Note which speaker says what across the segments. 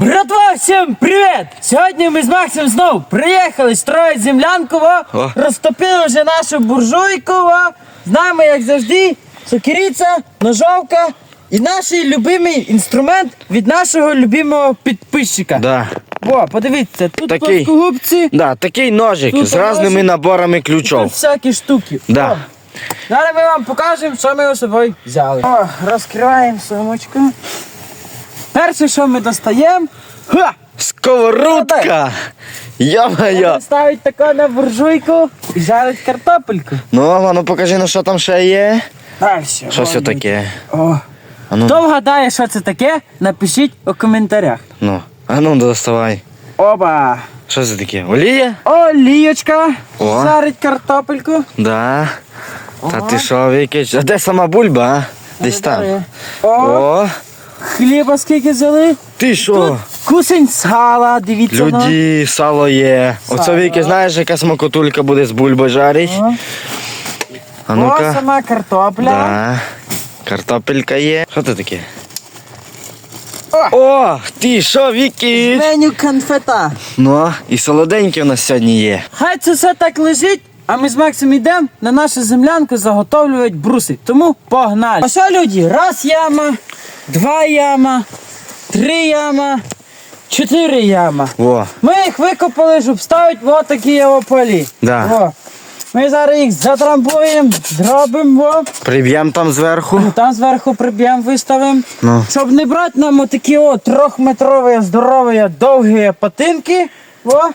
Speaker 1: Братва, всім привіт! Сьогодні ми з Максом знову приїхали строїть землянку, во,
Speaker 2: О.
Speaker 1: розтопили вже нашу буржуйку, во. з нами, як завжди, сокириця, ножовка і наш любимий інструмент від нашого любимого підписчика.
Speaker 2: Да.
Speaker 1: Во, подивіться, тут
Speaker 2: Такий.
Speaker 1: плоскогубці,
Speaker 2: Да, такий ножик
Speaker 1: Тут
Speaker 2: з різними
Speaker 1: ножик.
Speaker 2: наборами
Speaker 1: тут
Speaker 2: ключів.
Speaker 1: всякі штуки.
Speaker 2: Да.
Speaker 1: Зараз ми вам покажемо, що ми з собою взяли. О, розкриваємо сумочку. Перше, що ми достаємо, ха!
Speaker 2: Сковородка! Йо-моє!
Speaker 1: Ставить тако на буржуйку і жарить картопельку.
Speaker 2: Ну, а ну покажи, ну що там ще є.
Speaker 1: Далі.
Speaker 2: Що це таке?
Speaker 1: О.
Speaker 2: А ну,
Speaker 1: Хто вгадає, що це таке, напишіть у коментарях.
Speaker 2: ну, а ну доставай.
Speaker 1: Оба!
Speaker 2: Що це таке? Олія?
Speaker 1: Олієчка
Speaker 2: О.
Speaker 1: жарить картопельку.
Speaker 2: Да. Та ти що, Вікич? А де сама бульба, а? Десь там.
Speaker 1: О,
Speaker 2: О,
Speaker 1: хліба скільки взяли.
Speaker 2: ти що?
Speaker 1: Кусень сала, дивіться. ну.
Speaker 2: Люди, сало є. Оце Віки, знаєш, яка смакотулька буде з бульби жарить?
Speaker 1: О.
Speaker 2: А
Speaker 1: О, сама картопля.
Speaker 2: Да. Картопелька є. Що це таке?
Speaker 1: О.
Speaker 2: О, ти що, Вікі?
Speaker 1: Меню конфета.
Speaker 2: Ну, і солоденьке у нас сьогодні є.
Speaker 1: Хай це все так лежить, а ми з Максом йдемо на нашу землянку заготовлювати бруси. Тому погнали. А що, люди? Раз яма, два яма, три яма, чотири яма.
Speaker 2: Во,
Speaker 1: Ми їх викопали, щоб ставити в отакі його полі.
Speaker 2: Да.
Speaker 1: Во. Ми зараз їх затрамбуємо, зробимо, во.
Speaker 2: приб'ємо там зверху.
Speaker 1: там зверху приб'ємо, виставимо.
Speaker 2: Ну.
Speaker 1: Щоб не брати нам отакі от трьохметрові, здорові, довгі патинки, во,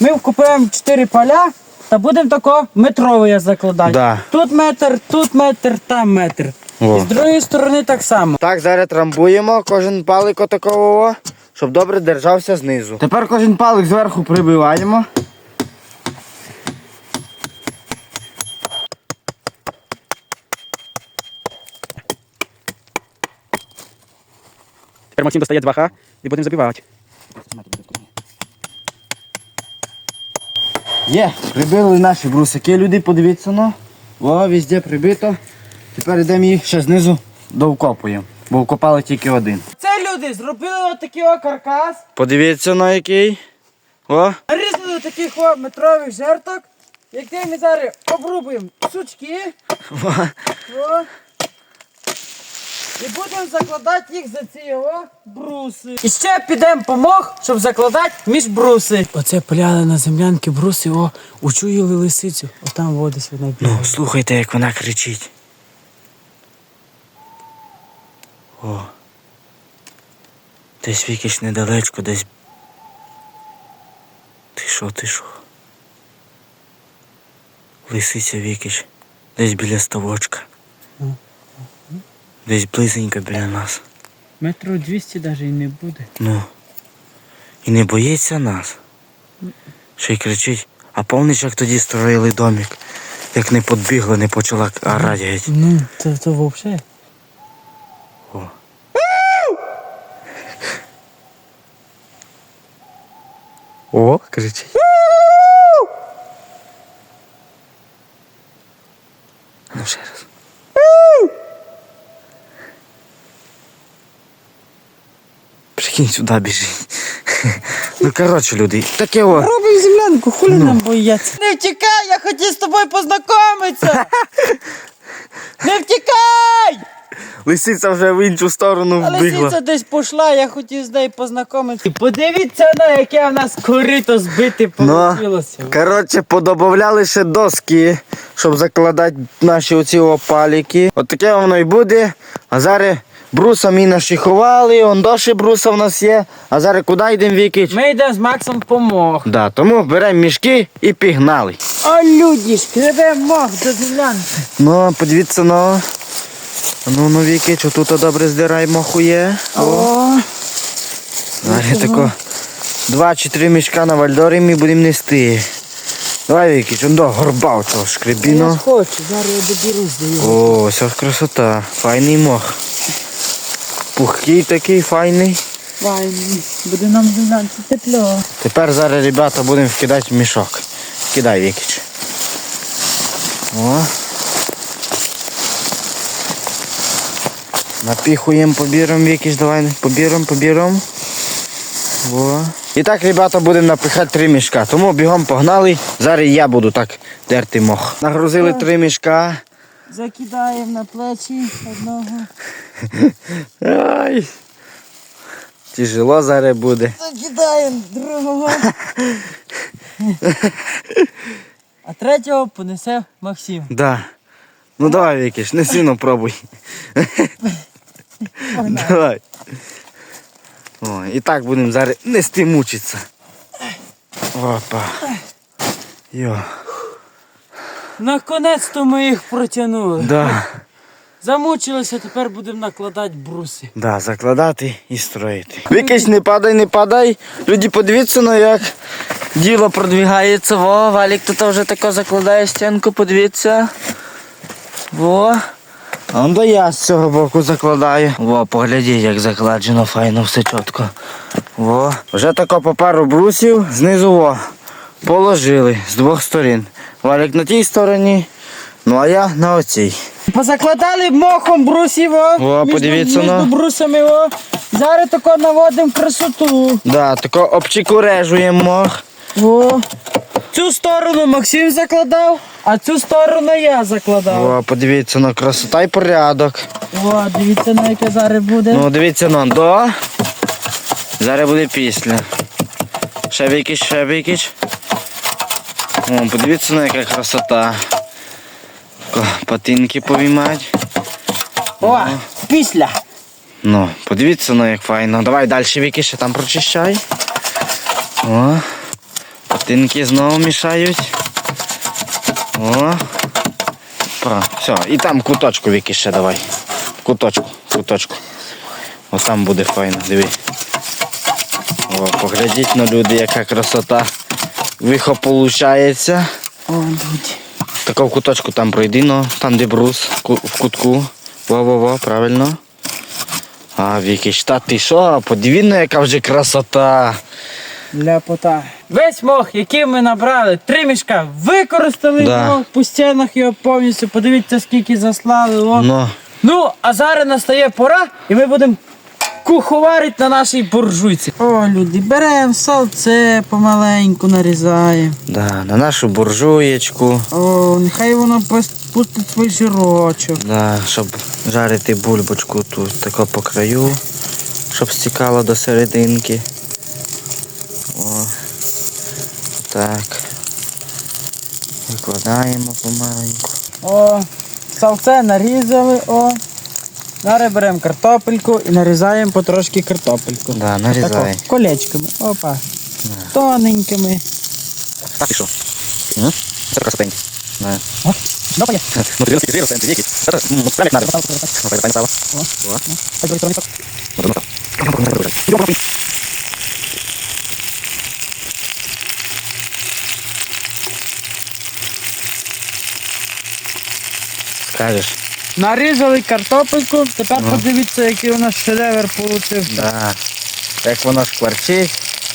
Speaker 1: ми вкупуємо 4 поля та будемо тако метрові закладати.
Speaker 2: Да.
Speaker 1: Тут метр, тут метр, там метр.
Speaker 2: Во.
Speaker 1: І з другої сторони так само.
Speaker 2: Так, зараз трамбуємо кожен палик отакого, щоб добре держався знизу. Тепер кожен палик зверху прибиваємо.
Speaker 3: Тепер Максим достає 2Х і будемо забивати.
Speaker 2: Є, прибили наші брусики, люди, подивіться ну. О, везде прибито. Тепер йдемо їх ще знизу довкопуємо, бо вкопали тільки один.
Speaker 1: Це люди зробили отакий о каркас,
Speaker 2: Подивіться на який. О,
Speaker 1: нарізали таких о метрових жерток, які ми зараз обрубуємо сучки.
Speaker 2: во.
Speaker 1: О. І будемо закладати їх за ці о, бруси. І ще підемо по мох, щоб закладати між бруси. Оце пиляли на землянки бруси, о, учуяли лисицю. Отам водись вона бігає.
Speaker 2: Ну, слухайте, як вона кричить. О. Десь вікіч недалечко, десь. Ти що, ти що? Лисиця вікіч. Десь біля ставочка. Десь близенько біля нас.
Speaker 1: Метрів 200 навіть і не буде.
Speaker 2: Ну. І не боїться нас. Ще й кричить. А помниш, як тоді строїли домик? Як не подбігла, не почала орати.
Speaker 1: Ну, то, то взагалі.
Speaker 2: кричить. Ну ще раз. Прикинь, сюди біжить. Ну, коротше, люди, таке о.
Speaker 1: Робимо землянку, хулі нам бояться. Не втікай, я хотів з тобою познайомитися. Не втікай!
Speaker 2: Лисиця вже в іншу сторону вбігла.
Speaker 1: сіця десь пішла, я хотів з нею познайомитися. Подивіться на яке в нас корито збите
Speaker 2: Ну, коротше, подобавляли ще доски, щоб закладати наші оці опаліки. От таке воно і буде. А зараз бруса ми нашихували, он доші бруса в нас є. А зараз куди йдемо Вікич?
Speaker 1: Ми йдемо з Максом по мох.
Speaker 2: Да, тому беремо мішки і пігнали.
Speaker 1: А люди ж, кривемо мох до землянки.
Speaker 2: Ну, подивіться, ну. Ну, ну, Вікич, отут добре здирай моху є.
Speaker 1: О,
Speaker 2: Зараз тако два чи три мішка на вальдорі ми будемо нести. Давай, Вікич, он до горбав цього шкребіно.
Speaker 1: ж хочу, зараз я доберу здаю.
Speaker 2: О, ось ось красота. Файний мох. Пухкий такий файний.
Speaker 1: Файно, буде нам в тепло.
Speaker 2: Тепер зараз, ребята, будемо вкидати в мішок. Кидай, Вікіч. О. Напіхуємо, побіром, Вікіч, давай, побіром, побіром. Во. І так, ребята, будемо напихати три мішка. Тому бігом погнали. Зараз я буду так дерти мох. Нагрузили три мішка.
Speaker 1: Закидаємо на плечі одного.
Speaker 2: Ай. Тяжело зараз буде.
Speaker 1: Закидаємо другого. А третього понесе Максим.
Speaker 2: Да. Ну давай, Вікіш, не сильно пробуй. Давай. О, і так будемо зараз нести мучитися. Опа. Йо.
Speaker 1: Наконець-то ми їх протягнули.
Speaker 2: Да.
Speaker 1: Замучилися, тепер будемо накладати бруси.
Speaker 2: Да, закладати і строїти. Вікіш, не падай, не падай. Люди, подивіться, ну як діло продвигається. Во, Валік тут вже тако закладає стінку, подивіться. Во. А до я з цього боку закладаю. Во, поглядіть, як закладено, файно, все чітко. Во. Вже тако по пару брусів знизу во. Положили з двох сторін. Валік на тій стороні, ну а я на оцій.
Speaker 1: Позакладали мохом брусів, о,
Speaker 2: О,
Speaker 1: між,
Speaker 2: подивіться,
Speaker 1: між
Speaker 2: ну.
Speaker 1: брусами, о. Зараз тако наводимо красоту.
Speaker 2: Да, тако обчикурежуємо.
Speaker 1: О. Цю сторону Максим закладав, а цю сторону я закладав.
Speaker 2: О, подивіться на красота і порядок.
Speaker 1: О, дивіться, на яке зараз буде.
Speaker 2: Ну, дивіться на до. Зараз буде після. Ще вікіч, ще вікіч. О, подивіться на яка красота. Патинки повімати.
Speaker 1: О, після.
Speaker 2: Ну, подивіться на як файно. Давай далі віки ще там прочищай. О. Патинки знову мішають. О. Про, все. І там куточку віки ще давай. Куточку, куточку. О, там буде файно, диви. О, поглядіть на люди, яка красота. Вихо виходить.
Speaker 1: О, будь.
Speaker 2: Тако в куточку там пройди, ну, там де брус, в кутку. Во-во-во, правильно. А, Вікіч, та ти що? Подивіться, яка вже красота.
Speaker 1: Ляпота. Весь мох, який ми набрали, три мішка, використали
Speaker 2: Да.
Speaker 1: мох, по стінах його повністю. Подивіться, скільки заслали. О.
Speaker 2: Ну,
Speaker 1: Ну, а зараз настає пора, і ми будемо куховарити на нашій буржуйці. О, люди, беремо салце, помаленьку нарізаємо.
Speaker 2: да, на нашу буржуєчку.
Speaker 1: О, нехай воно пус- пустить свій жирочок.
Speaker 2: Да, щоб жарити бульбочку тут тако по краю, щоб стікало до серединки. О, так. Викладаємо помаленьку.
Speaker 1: О, салце нарізали, о. Зараз беремо картопельку і нарізаємо потрошки картопельку.
Speaker 2: Да, нарізай.
Speaker 1: Тако, колечками. Опа. Тоненькими.
Speaker 3: Так, ти що? Це красотень.
Speaker 2: Да.
Speaker 1: Ну, поїхали.
Speaker 3: Ну, ти. Це, ну, прям як надо. Ну, файно стало. О.
Speaker 1: Ой, другий сторонник.
Speaker 3: Ну, думаю, так.
Speaker 2: Скажеш?
Speaker 1: Нарізали картопельку, тепер подивіться, який у нас шедевр вийшов.
Speaker 2: Да. Як воно шкварчить,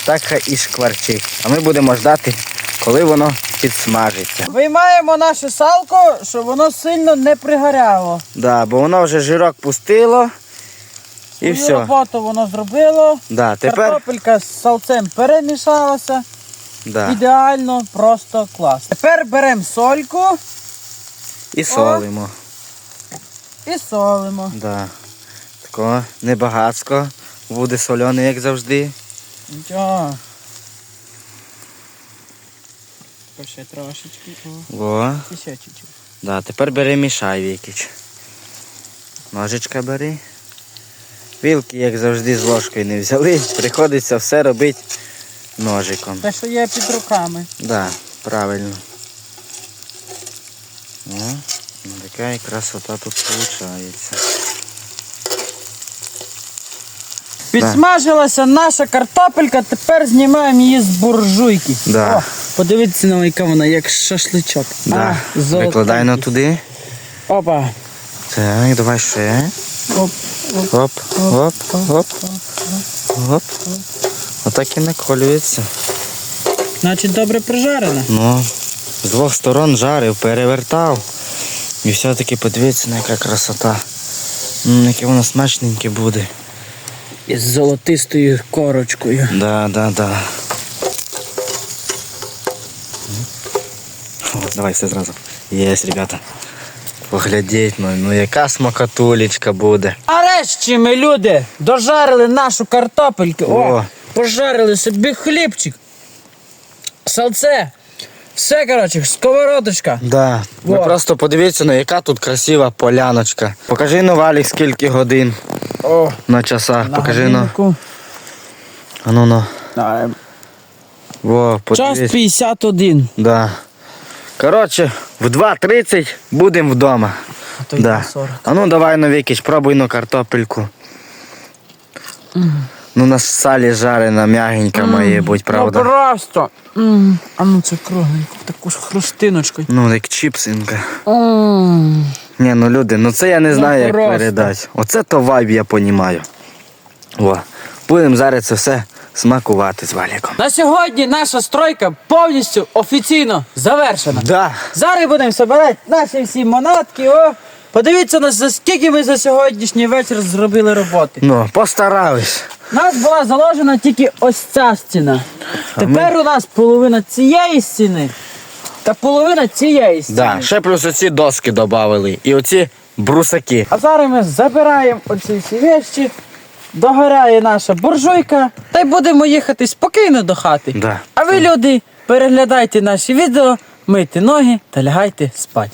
Speaker 2: так хай і шкварчить. А ми будемо ждати, коли воно підсмажиться.
Speaker 1: Виймаємо наше салко, щоб воно сильно не пригоряло.
Speaker 2: Да, бо воно вже жирок пустило. І все.
Speaker 1: роботу воно зробило.
Speaker 2: Да, тепер
Speaker 1: Картопелька з салцем перемішалася.
Speaker 2: да.
Speaker 1: Ідеально, просто клас. Тепер беремо сольку
Speaker 2: і солимо.
Speaker 1: і солимо.
Speaker 2: Да. Тако небагацько. Буде соляне, як завжди.
Speaker 1: Нічого. Ще трошечки. О,
Speaker 2: О,
Speaker 1: і ще чуть-чуть.
Speaker 2: да, тепер бери мішай вікіч. Ножичка бери. Вілки, як завжди, з ложкою не взяли. Приходиться все робити ножиком.
Speaker 1: Те, що є під руками.
Speaker 2: Да, правильно. О, ну, така і красота тут виходить.
Speaker 1: Підсмажилася наша картопелька, тепер знімаємо її з буржуйки.
Speaker 2: Да.
Speaker 1: О, подивіться на яка вона, як шашличок.
Speaker 2: Да.
Speaker 1: А.
Speaker 2: Викладай на туди.
Speaker 1: Опа.
Speaker 2: Так, давай ще.
Speaker 1: Оп,
Speaker 2: Оп, оп, оп, оп. Отак і наколюється.
Speaker 1: Значить добре прижарена.
Speaker 2: Ну, з двох сторон жарив, перевертав. І все-таки подивіться, на яка красота. М, яке воно смачненьке буде.
Speaker 1: із золотистою корочкою.
Speaker 2: Да, да, да. О, давай все зразу. Єсть, ребята. Поглядіть, ну, ну яка смакатулечка буде.
Speaker 1: Нарешті ми, люди, дожарили нашу картопельку. О,
Speaker 2: О.
Speaker 1: пожарили собі хлібчик. Салце. Все, коротше, сковородочка.
Speaker 2: Да. Ви
Speaker 1: Во.
Speaker 2: просто подивіться, ну яка тут красива поляночка. Покажи ну, Валік, скільки годин
Speaker 1: О,
Speaker 2: на часах. Покажи ну.
Speaker 1: годиннику.
Speaker 2: А ну ну. Во,
Speaker 1: Час
Speaker 2: подивись.
Speaker 1: 51.
Speaker 2: Да. Коротше, в 2.30 будемо вдома.
Speaker 1: А то й
Speaker 2: Да.
Speaker 1: на 40.
Speaker 2: А ну давай ну Вікіч, пробуй ну картопельку. Ну на салі жарена, м'ягенька має бути, правда?
Speaker 1: Ну просто. М, А ну це кругленько, таку ж хрустиночку.
Speaker 2: Ну, як чіпсинка.
Speaker 1: М.
Speaker 2: Ні, ну люди, ну це я не знаю, як
Speaker 1: просто.
Speaker 2: передати. Оце то вайб, я понімаю. О, будемо зараз це все смакувати з валіком.
Speaker 1: На сьогодні наша стройка повністю офіційно завершена.
Speaker 2: Да.
Speaker 1: Зараз будемо збирати наші всі манатки. О, подивіться на за скільки ми за сьогоднішній вечір зробили роботи.
Speaker 2: Ну, постарались.
Speaker 1: У нас була заложена тільки ось ця стіна. Тепер у нас половина цієї стіни та половина цієї стіни.
Speaker 2: Да. Ще плюс оці доски додали. І оці брусаки.
Speaker 1: А зараз ми забираємо оці всі вещі, догоряє наша буржуйка, та й будемо їхати спокійно до хати.
Speaker 2: Да.
Speaker 1: А ви, люди, переглядайте наші відео, мийте ноги та лягайте спати.